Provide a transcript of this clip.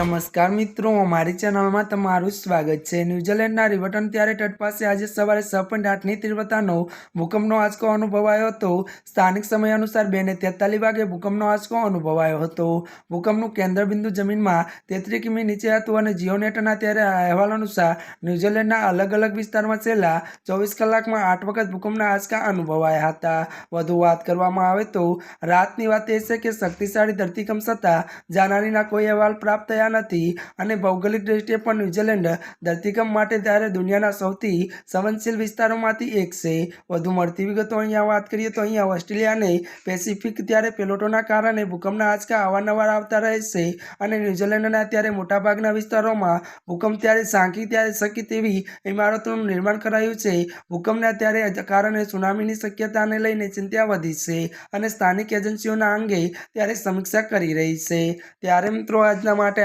નમસ્કાર મિત્રો, અમારી ચેનલમાં તમારું સ્વાગત છે. ન્યૂઝીલેન્ડના રિવર્ટન ત્યારે તટ પાસે આજે સવારે છ પોઈન્ટ આઠની તીવ્રતાનો ભૂકંપનો આંચકો અનુભવાયો હતો. સ્થાનિક સમય અનુસાર બે ને તેતાલીસ વાગે ભૂકંપનો આંચકો અનુભવાયો હતો. ભૂકંપનું કેન્દ્રબિંદુ જમીનમાં તેત્રીસ કિમી નીચે હતું અને જીઓનેટના ત્યારે અહેવાલ અનુસાર ન્યૂઝીલેન્ડના અલગ અલગ વિસ્તારમાં છેલ્લા ચોવીસ કલાકમાં આઠ વખત ભૂકંપના આંચકા અનુભવાયા હતા. વધુ વાત કરવામાં આવે તો, રાતની વાત એ છે કે શક્તિશાળી ધરતીકંપ છતાં જાનહાનીના કોઈ અહેવાલ પ્રાપ્ત થયા નથી અને ભૌગોલિક દૃષ્ટિએ પણ ન્યૂઝીલેન્ડ ધરતીકંપ માટે ત્યારે દુનિયાના સૌથી સંવેદનશીલ વિસ્તારોમાંથી એક છે. વધુ મળતી વિગતો અહીંયા વાત કરીએ તો અહીંયા ઓસ્ટ્રેલિયા અને પેસિફિક ત્યારે પેલોટોના કારણે ભૂકંપના આંચકા અવારનવાર આવતા રહે છે અને ન્યૂઝીલેન્ડના ત્યારે મોટાભાગના વિસ્તારોમાં ભૂકંપ ત્યારે સાંકી ત્યારે શકી તેવી ઇમારતોનું નિર્માણ કરાયું છે. ભૂકંપના ત્યારે કારણે સુનામીની શક્યતાને લઈને ચિંતા વધી છે અને સ્થાનિક એજન્સીઓના અંગે ત્યારે સમીક્ષા કરી રહી છે. ત્યારે મિત્રો, આજના માટે